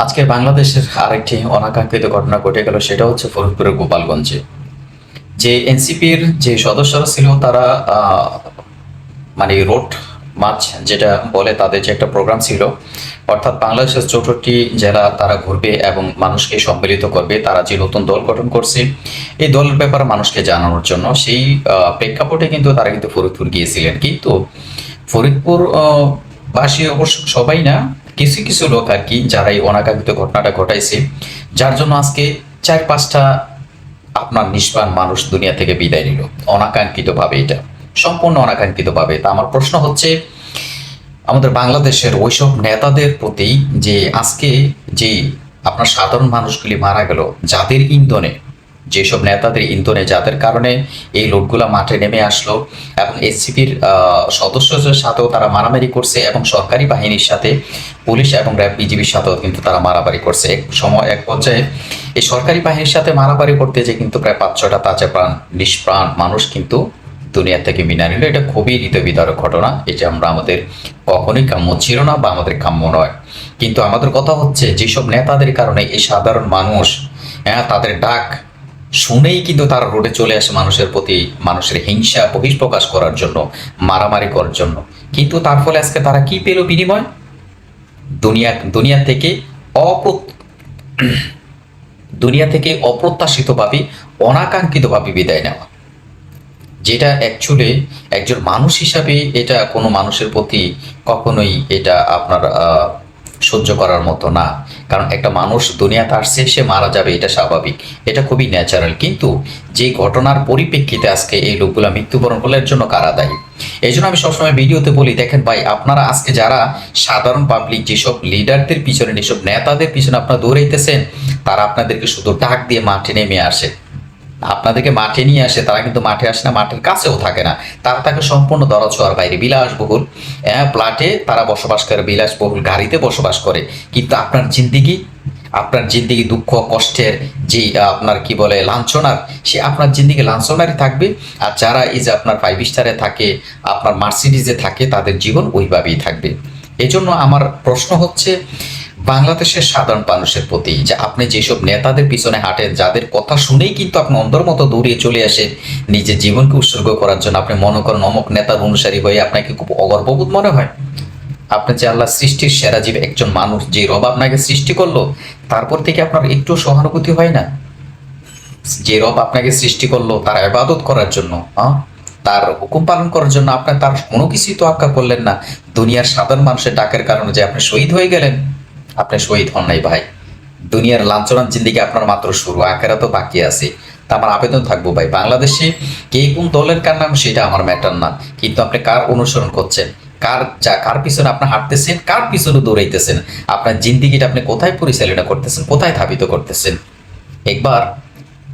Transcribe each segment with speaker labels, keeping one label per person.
Speaker 1: আজকে বাংলাদেশের আরেকটি অনাকাঙ্ক্ষিত ঘটনা ঘটে গেল, সেটা হচ্ছে ফরিদপুরের গোপালগঞ্জে। যে এনসিপির যে সদস্যরা ছিল, তারা মানে রোড মাছ, যেটা বলে তাদের যে একটা প্রোগ্রাম ছিল, অর্থাৎ বাংলাদেশের চৌষট্টি জেলা তারা ঘুরবে এবং মানুষকে সম্মিলিত করবে, তারা যে নতুন দল গঠন করছে, এই দলের ব্যাপারে মানুষকে জানানোর জন্য, সেই প্রেক্ষাপটে কিন্তু তারা কিন্তু ফরিদপুর গিয়েছিলেন। কিন্তু ফরিদপুর বাসী অবশ্য সবাই না কিছু কিছু লোক আর কি যারা এই অনাকাঙ্ক্ষিত ঘটনাটা ঘটাইছে, যার জন্য আজকে চার পাঁচটা আপনার নিষ্পান মানুষ দুনিয়া থেকে বিদায় নিল অনাকাঙ্ক্ষিত ভাবে এটা, সম্পূর্ণ অনাকাঙ্ক্ষিত ভাবে তা আমার প্রশ্ন হচ্ছে, আমাদের বাংলাদেশের ওইসব নেতাদের প্রতি যে আজকে যে আপনার সাধারণ মানুষগুলি মারা গেল, যাদের ইন্ধনে যেসব নেতাদের ইন্ধনে যাদের কারণে এই লোকগুলা মাঠে নেমে আসলো এবং এসসিপির সদস্যদের সাথেও তারা মারামারি করছে এবং সরকারি বাহিনীর সাথে পুলিশ এবং র্যাব বিজিবির সাথেও কিন্তু তারা মারামারি করছে। এক সময় এক পর্যায়ে এই সরকারি বাহিনীর সাথে মারামারি করতে যে কিন্তু প্রায় পাঁচ ছটা তাজা প্রাণ, নিষ্প্রাণ মানুষ কিন্তু দুনিয়া থেকে বিনা নিল এটা খুবই হৃদয় বিদারক ঘটনা এটা আমরা আমাদের কখনোই কাম্য ছিল না বা আমাদের কাম্য নয়। কিন্তু আমাদের কথা হচ্ছে, যেসব নেতাদের কারণে এই সাধারণ মানুষ হ্যাঁ তাদের ডাক শুনেই কিন্তু তারা রোডে চলে আসে মানুষের প্রতি মানুষের হিংসা বহিষ্প্রকাশ করার জন্য, মারামারি করার জন্য। কিন্তু তার ফলে আজকে তারা কি পেল বিনিময়? দুনিয়া দুনিয়া থেকে অপ্র, দুনিয়া থেকে অপ্রত্যাশিতভাবে, অনাকাঙ্ক্ষিতভাবে বিদায় নেওয়া। যেটা অ্যাকচুয়ালি একজন মানুষ হিসাবে এটা কোনো মানুষের প্রতি কখনোই এটা আপনার সহ্য করার মতো না। কারণ একটা মানুষ দুনিয়াতে আসছে, সে মারা যাবে, এটা স্বাভাবিক। এটা খুবই ন্যাচারাল কিন্তু যে ঘটনার পরিপ্রেক্ষিতে আজকে এই লোকগুলো মৃত্যুবরণ করলে, এর জন্য কারা দায়ী? এই জন্য আমি সবসময় ভিডিওতে বলি, দেখেন ভাই, আপনারা আজকে যারা সাধারণ পাবলিক যেসব লিডারদের পিছনে, যেসব নেতাদের পিছনে আপনারা দৌড়াইতেছেন, তারা আপনাদেরকে শুধু ডাক দিয়ে মাঠে নেমে আসে। আপনাদেরকে মাঠে নিয়ে আসে, তারা কিন্তু মাঠে আসে না, মাঠের কাছেও থাকে না। তারা থাকে সম্পূর্ণ দরছোয়ার বাইরে, বিলাসবহুল। হ্যাঁ প্লাটে তারা বসবাস করে, বিলাসবহুল গাড়িতে বসবাস করে। কিন্তু আপনার জিন্দিগি আপনার জিন্দিগি দুঃখ, কষ্টের যে আপনার কি বলে, লাঞ্ছনার, সে আপনার জিন্দিগি লাঞ্ছনারই থাকবে। আর যারা এই যে আপনার ফাইভ স্টারে থাকে, আপনার মার্সিডিজে থাকে, তাদের জীবন ওইভাবেই থাকবে। এজন্য আমার প্রশ্ন হচ্ছে বাংলাদেশের সাধারণ মানুষের প্রতি যে আপনি যেসব নেতাদের পিছনে হাঁটেন, যাদের কথা শুনেই কিন্তু আপনি অন্ধর মতো দৌড়িয়ে চলে আসেন, নিজের জীবনকে উৎসর্গ করার জন্য আপনি মনে করেন অমুক নেতার অনুসারী হয়ে আপনাকে খুব অগর্ববোধ মনে হয়। আপনি যে আল্লাহ সৃষ্টির সেরা জীব একজন মানুষ, যে রব আপনাকে সৃষ্টি করল, তারপর থেকে আপনার একটু সহানুভূতি হয় না। যে রব আপনাকে সৃষ্টি করল তার ইবাদত করার জন্য হ্যাঁ তার হুকুম পালন করার জন্য আপনি তার কোনো কিছুই তো আজ্ঞা করলেন না। দুনিয়ার সাধারণ মানুষের ডাকের কারণে যে আপনি শহীদ হয়ে গেলেন। আপনি শহীদ হন নাই ভাই। দুনিয়ার লাঞ্ছনার জিন্দিগি আপনার মাত্র শুরু আখেরা তো বাকি আছে। তা আমার আবেদন থাকব ভাই, বাংলাদেশে কে কোন দলের কার নাম সেটা আমার ম্যাটার না। কিন্তু আপনি কার অনুসরণ করছেন? কার যা, কার পিছনে আপনি হাঁটতেছেন? কার পিছনে দৌড়াইতেছেন? আপনার জিন্দিগিটা আপনি কোথায় পরিচালনা করতেছেন? কোথায় ধাবিত করতেছেন? একবার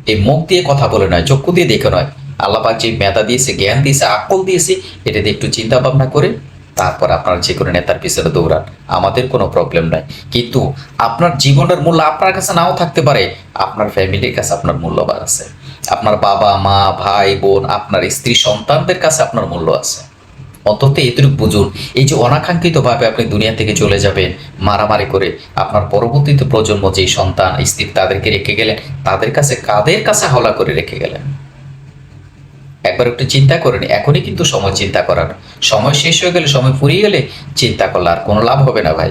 Speaker 1: এই মুখ দিয়ে কথা বলে নয়, চক্ষু দিয়ে দেখে নয়। আল্লাপাক যে মেধা দিয়েছে, জ্ঞান দিয়েছে, আকল দিয়েছে, এটা দিয়ে একটু চিন্তা ভাবনা করে তারপর আপনার যে কোনো নেতার পিছনে দৌড়ান, আমাদের কোনো প্রবলেম নাই। কিন্তু আপনার জীবনের মূল্য আপনার কাছে নাও থাকতে পারে, আপনার ফ্যামিলির কাছে আপনার মূল্যবান আছে। আপনার বাবা, মা, ভাই, বোন, আপনার স্ত্রী, সন্তানদের কাছে আপনার মূল্য আছে। অন্তত এতটুকু বুঝুন, এই যে অনাকাঙ্ক্ষিতভাবে আপনি দুনিয়া থেকে চলে যাবেন, মারামারি করে, আপনার পরবর্তীতে প্রজন্ম যেই সন্তান, স্ত্রী তাদেরকে রেখে গেলেন, তাদের কাছে, কাদের কাছে হাওলা করে রেখে গেলেন? একবার একটু চিন্তা করেন, এখনই কিন্তু সময় চিন্তা করার সময় শেষ হয়ে গেলে, সময় ফুরিয়ে গেলে চিন্তা করলে আর কোনো লাভ হবে না ভাই।